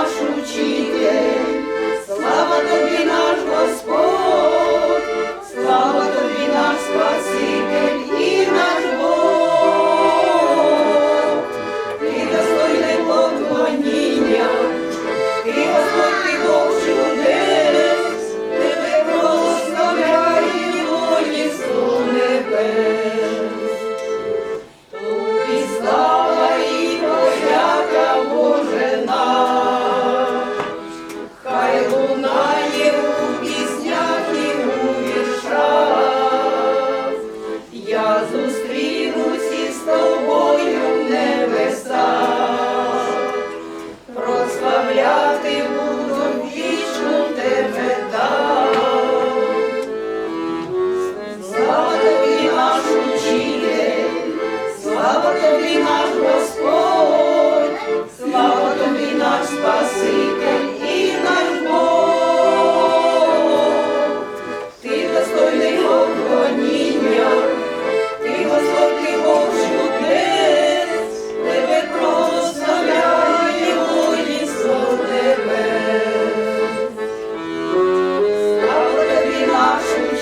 нашу честь. лунає у піснях і у. Я зустріла.